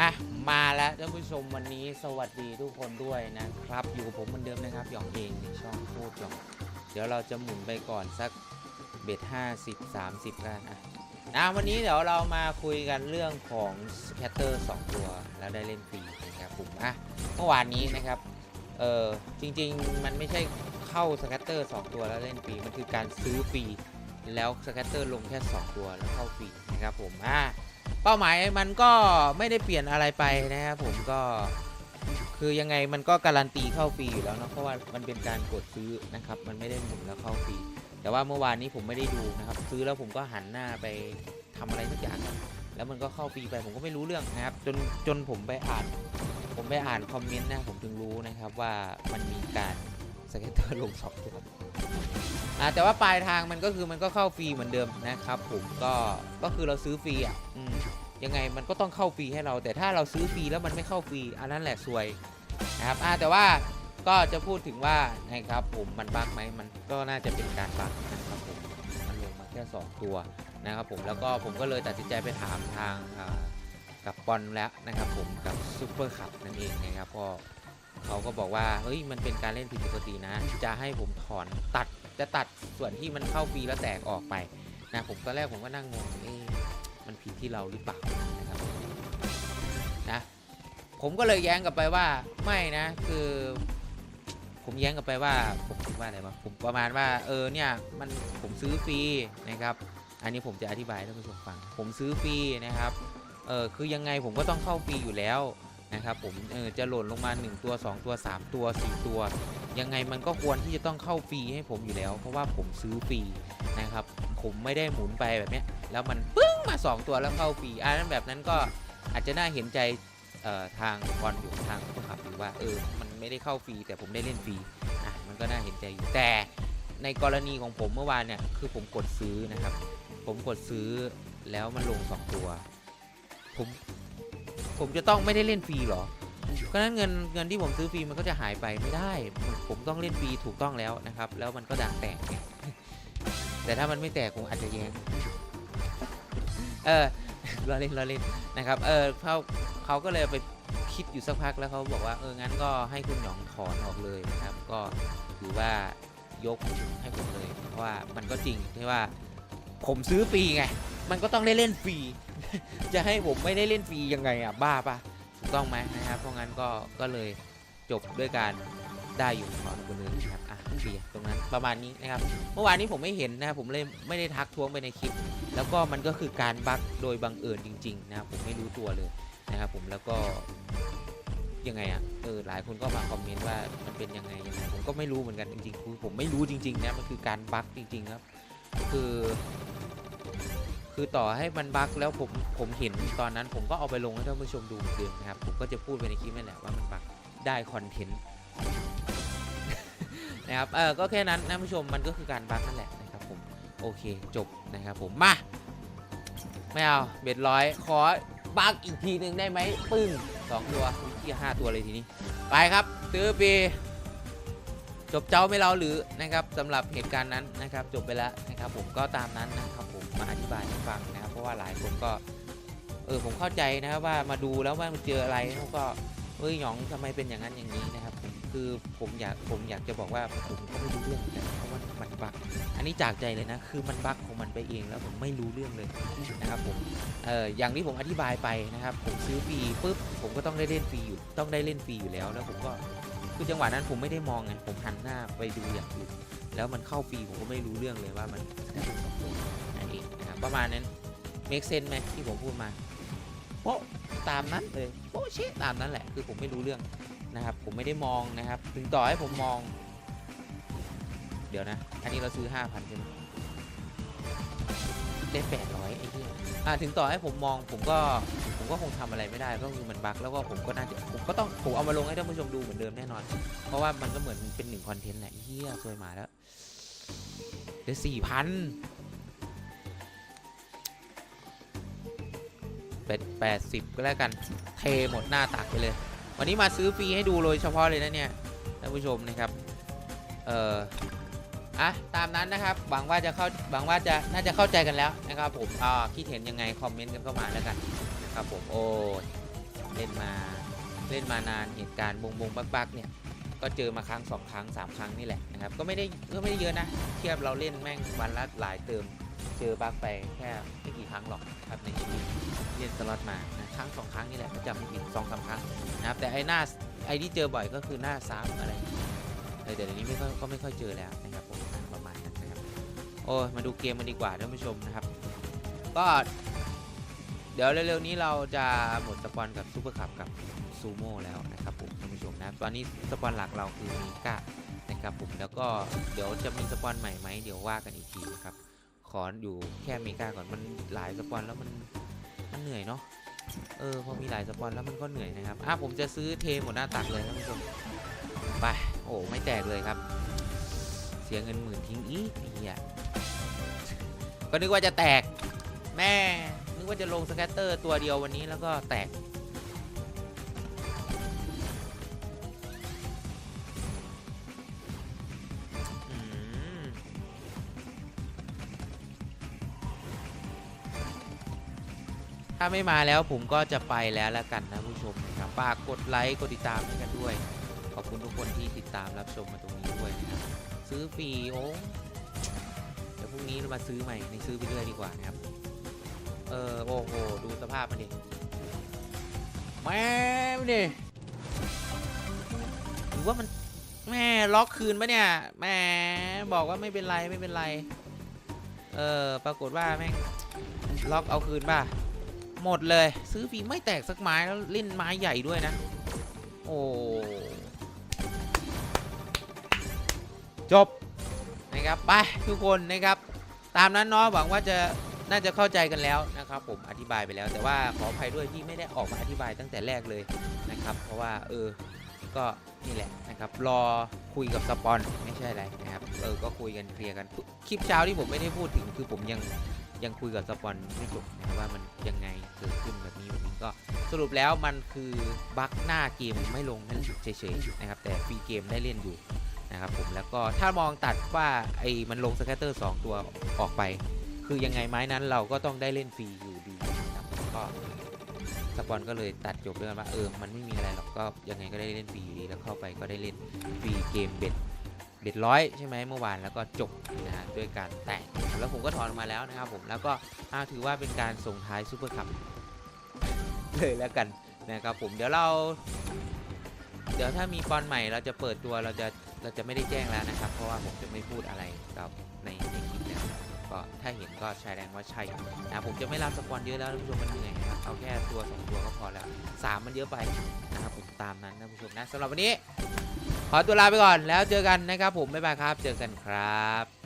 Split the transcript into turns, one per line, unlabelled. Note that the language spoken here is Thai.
อะมาแล้วท่านผู้ชมวันนี้สวัสดีทุกคนด้วยนะครับ อยู่กับผมเหมือนเดิมนะครับหยองเองในช่องพูดหยองเดี๋ยวเราจะหมุนไปก่อนสักเบ็ดห้าสิบสามสิบกันอะนะวันนี้เดี๋ยวเรามาคุยกันเรื่องของสแคตเตอร์สองตัวแล้วได้เล่นฟรีนะครับผมอะเมื่อวานนี้นะครับเออจริงๆมันไม่ใช่เข้าสแคตเตอร์สองตัวแล้วเล่นฟรีมันคือการซื้อฟรีแล้วสแคตเตอร์ลงแค่สองตัวแล้วเข้าฟรีนะครับผมอะ เป้าหมายมันก็ไม่ได้เปลี่ยนอะไรไปนะครับผมก็คือยังไงมันก็การันตีเข้าฟรีอยู่แล้วนะเพราะว่ามันเป็นการกดซื้อนะครับ มันไม่ได้หมุนแล้วเข้าฟรีแต่ว่าเมื่อวานนี้ผมไม่ได้ดูนะครับ ซื้อแล้วผมก็หันหน้าไปทำอะไรสักอย่างแล้วมันก็เข้าฟรีไปผมก็ไม่รู้เรื่องนะครับ จนจนผมไปอ่าน ผมไปอ่านคอมเมนต์นะผมถึงรู้นะครับว่ามันมีการ สเก็ตเตอร์ลงสองตัวอ่าแต่ว่าปลายทางมันก็คือมันก็เข้าฟรีเหมือนเดิมนะครับ ผมก็ก็คือเราซื้อฟรีอะอืมยังไงมันก็ต้องเข้าฟรีให้เรา แต่ถ้าเราซื้อฟรีแล้วมันไม่เข้าฟรีอันนั้นแหละซวยนะครับอ่าแต่ว่าก็จะพูดถึงว่านะครับผมมันบักไหมมันก็น่าจะเป็นการบักนะครับผมมันลงมาแค่ 2 ตัวนะครับผมแล้วก็ผมก็เลยตัดสินใจไปถามทางกับปอนแล้วนะครับผมกับซูเปอร์คัพนั่นเองนะครับก็ เขาก็บอกว่าเฮ้ยมันเป็นการเล่นผิดปกตินะ จะให้ผมถอนตัดจะตัดส่วนที่มันเข้าฟรีแล้วแตกออกไปนะผมตอนแรกผมก็นั่งงงเอ๊ะมันผิดที่เราหรือเปล่านะครับนะผมก็เลยแย้งกลับไปว่าไม่นะคือผมแย้งกลับไปว่าผมคิดว่าอะไรวะผมประมาณว่าเออเนี่ยมันผมซื้อฟรีนะครับ อันนี้ผมจะอธิบายให้ท่านผู้ชมฟัง ผมซื้อฟรีนะครับเออคือยังไงผมก็ต้องเข้าฟรีอยู่แล้ว นะครับผมเออจะหล่นลงมา 1 ตัว 2 ตัว 3 ตัว 4 ตัว ยังไงมันก็ควรที่จะต้องเข้าฟรีให้ผมอยู่แล้ว เพราะว่าผมซื้อฟรีนะครับ ผมไม่ได้หมุนไปแบบนี้แล้วมันปึ้งมา 2 ตัวแล้วเข้าฟรีอันนั้นแบบนั้นก็อาจจะน่าเห็นใจเอ่อทางบอลอยู่ทางผู้ขับอยู่ว่าเออมันไม่ได้เข้าฟรีแต่ผมได้เล่นฟรีอะมันก็น่าเห็นใจอยู่แต่ในกรณีของผมเมื่อวานเนี่ยคือผมกดซื้อนะครับ ผมกดซื้อแล้วมันลง 2 ตัว ผม ผมจะต้องไม่ได้เล่นฟรีเหรอก็นั้นเงินเงินที่ผมซื้อฟรีมันก็จะหายไปไม่ได้ ผมต้องเล่นฟรีถูกต้องแล้วนะครับ แล้วมันก็ดังแตก แต่ถ้ามันไม่แตกคงอาจจะแยงเออเราเล่นเราเล่นนะครับ เออเขาเขาก็เลยไปคิดอยู่สักพักแล้วเขาบอกว่าเอองั้นก็ให้คุณหยองถอนออกเลยนะครับ ก็ถือว่ายกให้ผมเลยเพราะว่ามันก็จริงที่ว่าผมซื้อฟรีไง มันก็ต้องได้เล่นฟรี จะให้ผมไม่ได้เล่นฟรียังไงอะบ้าปะถูกต้องไหมนะครับ เพราะงั้นก็ก็เลยจบด้วยการได้อยู่ถอคนอื่นนะครับอะเคลียตรงนั้นประมาณนี้นะครับ เมื่อวานนี้ผมไม่เห็นนะครับผมเลยไม่ได้ทักท้วงไปในคลิป แล้วก็มันก็คือการบั๊กโดยบังเอิญจริง ๆ นะครับผมไม่รู้ตัวเลยนะครับผมแล้วก็ยังไงอะเออหลายคนก็มาคอมเมนต์ว่ามันเป็นยังไงยังไงผมก็ไม่รู้เหมือนกันจริงๆคือผมไม่รู้จริงๆนะมันคือการบั๊กจริงๆครับ คือ คือต่อให้มันบั๊กแล้วผมผมเห็นตอนนั้นผมก็เอาไปลงให้ท่านผู้ชมดูเหมือนเดิมนะครับ ผมก็จะพูดไปในคลิปนั่นแหละว่ามันบั๊กได้คอนเทนต์นะครับเออก็แค่นั้นท่านผู้ชมมันก็คือการบั๊กนั่นแหละนะครับผมโอเคจบนะครับผมมาไม่เอาเบ็ดร้อยขอบั๊กอีกทีหนึ่งได้ไหมปึ้งสองตัวที่ห้าตัวเลยทีนี้ ไปครับตื้อปี จบเจ้าไม่เราหรือนะครับสำหรับเหตุการณ์นั้นนะครับจบไปแล้วนะครับ ผมก็ตามนั้นนะครับผมมาอธิบายให้ฟังนะครับเพราะว่าหลายคนก็เออผมเข้าใจนะครับว่ามาดูแล้วว่ามันเจออะไรเขาก็เฮ้ยหยองทำไมเป็นอย่างนั้นอย่างนี้นะครับผมคือผมอยากผมอยากจะบอกว่าผมก็ไม่รู้เรื่องเหมือนกันเพราะว่ามันบักอันนี้จากใจเลยนะคือมันบักของมันไปเองแล้วผมไม่รู้เรื่องเลยนะครับผมเอออย่างที่ผมอธิบายไปนะครับ ผมซื้อฟรีปุ๊บผมก็ต้องได้เล่นฟรีอยู่ต้องได้เล่นฟรีอยู่แล้วแล้วผมก็ คือจังหวะนั้นผมไม่ได้มองไงผมหันหน้าไปดูอย่างอื่นแล้วมันเข้าฟรีผมก็ไม่รู้เรื่องเลยว่ามันนั่นเองนะครับประมาณนั้นเมคเซนไหมที่ผมพูดมาโป๊ะตามนั้นเลยโป๊ะเชะตามนั้นแหละคือผมไม่รู้เรื่องนะครับ ผมไม่ได้มองนะครับ ถึงต่อให้ผมมอง เดี๋ยวนะ อันนี้เราซื้อ 5,000ใช่ไหมได้800ไอ้เหี้ยอ่าถึงต่อให้ผมมองผมก็ ผมก็คงทำอะไรไม่ได้ก็คือมันบั๊กแล้วก็ผมก็น่าจะผมก็ต้องผมเอามาลงให้ท่านผู้ชมดูเหมือนเดิมแน่นอน เพราะว่ามันก็เหมือนเป็นหนึ่งคอนเทนต์แหละเฮียสวยมาแล้วเดี๋ยวสี่พันเป็ดแปดสิบก็แล้วกันเทหมดหน้าตักไปเลย วันนี้มาซื้อฟรีให้ดูโดยเฉพาะเลยนะเนี่ยท่านผู้ชมนะครับ เอ่ออะตามนั้นนะครับหวังว่าจะเข้าหวังว่าจะน่าจะเข้าใจกันแล้วนะครับผมอ่าคิดเห็นยังไง คอมเมนต์กันเข้ามาแล้วกัน ครับผมโอ้ยมาเล่นมานานเหตุการณ์บงบงบักบักเนี่ยก็เจอมาครั้งสองครั้งสามครั้งนี่แหละนะครับก็ไม่ได้ก็ไม่ได้เยอะนะเทียบเราเล่นแม่งวันละหลายเติมเจอบักไปแค่ไม่กี่ครั้งหรอกครับในชีวิตเล่นสล็อตมานะครั้งสองครั้งนี่แหละจำไม่ผิดสองสามครั้งนะครับแต่ไอ้หน้าไอ้ที่เจอบ่อยก็คือหน้าซ้ำอะไรเออแต่เดี๋ยวนี้ไม่ค่อยก็ไม่ค่อยเจอแล้วนะครับผมประมาณนั้นนะครับโอ้มาดูเกมมันดีกว่าท่านผู้ชมนะครับ ก็ เดี๋ยวเร็วๆนี้เราจะหมดสปอนกับซูเปอร์คัพกับซูโม่แล้วนะครับผมท่านผู้ชมนะ ตอนนี้สปอนหลักเราคือมีก้านะครับผมแล้วก็เดี๋ยวจะมีสปอนใหม่ไหมเดี๋ยวว่ากันอีกทีนะครับขออยู่แค่เมกาก่อนมันหลายสปอนแล้วมันมันเหนื่อยเนาะเออพอมีหลายสปอนแล้วมันก็เหนื่อยนะครับอะผมจะซื้อเทหมดหน้าตักเลยท่านผู้ชมไปโอ้ไม่แตกเลยครับ เสียเงินหมื่นทิ้งอีกไอ้เหี้ยก็นึกว่าจะแตกแม่ นึกว่าจะลงสแกตเตอร์ตัวเดียววันนี้แล้วก็แตก ถ้าไม่มาแล้วผมก็จะไปแล้วละกันนะผู้ชมครับฝากกดไลค์กดติดตามให้กันด้วย ขอบคุณทุกคนที่ติดตามรับชมมาตรงนี้ด้วยนะครับซื้อฟรีโอ้เดี๋ยวพรุ่งนี้เรามาซื้อใหม่ในซื้อไปเรื่อยดีกว่านะครับ เออโอ้โหดูสภาพมันดิแม่มันดิหรือว่ามันแม่ล็อกคืนปะเนี่ยแหม่บอกว่าไม่เป็นไรไม่เป็นไร เออปรากฏว่าแม่งล็อกเอาคืนป่ะหมดเลย ซื้อฟรีไม่แตกสักไม้แล้วเล่นไม้ใหญ่ด้วยนะ โอ้จบนะครับไปทุกคนนะครับ ตามนั้นเนาะหวังว่าจะ น่าจะเข้าใจกันแล้วนะครับ ผมอธิบายไปแล้ว แต่ว่าขออภัยด้วยที่ไม่ได้ออกมาอธิบายตั้งแต่แรกเลยนะครับ เพราะว่าเออก็นี่แหละนะครับ รอคุยกับสปอนไม่ใช่อะไรนะครับเออก็คุยกันเคลียร์กันคลิปเช้าที่ผมไม่ได้พูดถึงคือผมยังยังคุยกับสปอนไม่จบนะว่ามันยังไงเกิดขึ้นแบบนี้แบบนี้ก็สรุปแล้วมันคือบั๊กหน้าเกมไม่ลงนั่นเฉยๆนะครับแต่ฟรีเกมได้เล่นอยู่นะครับผมแล้วก็ถ้ามองตัดว่าไอ้มันลงสแกตเตอร์ 2 ตัวออกไป คือยังไงไม้นั้นเราก็ต้องได้เล่นฟรีอยู่ดีนะครับก็สปอนก็เลยตัดจบเรื่องว่าเออมันไม่มีอะไรหรอกก็ยังไงก็ได้เล่นฟรีดีแล้วเข้าไปก็ได้เล่นฟรีเกมเบ็ดเบ็ดร้อยใช่ไหมเมื่อวานแล้วก็จบนะฮะด้วยการแตะแล้วผมก็ถอนมาแล้วนะครับผมแล้วก็ถือว่าเป็นการส่งท้ายซูเปอร์คัพเลยแล้วกันนะครับผมเดี๋ยวเรา เดี๋ยวถ้ามีปอนใหม่เราจะเปิดตัวเราจะเราจะไม่ได้แจ้งแล้วนะครับ เพราะว่าผมจะไม่พูดอะไรกับ ก็ถ้าเห็นก็ใช้แรงว่าใช่นะผมจะไม่รับสปอนเยอะแล้วท่านผู้ชมมันเหนื่อยนะครับเอาแค่ตัวสองตัวก็พอแล้วสามมันเยอะไปนะครับผมตามนั้นนะผู้ชมนะสำหรับวันนี้ ขอตัวลาไปก่อนแล้วเจอกันนะครับผมบ๊ายบายครับ เจอกันครับ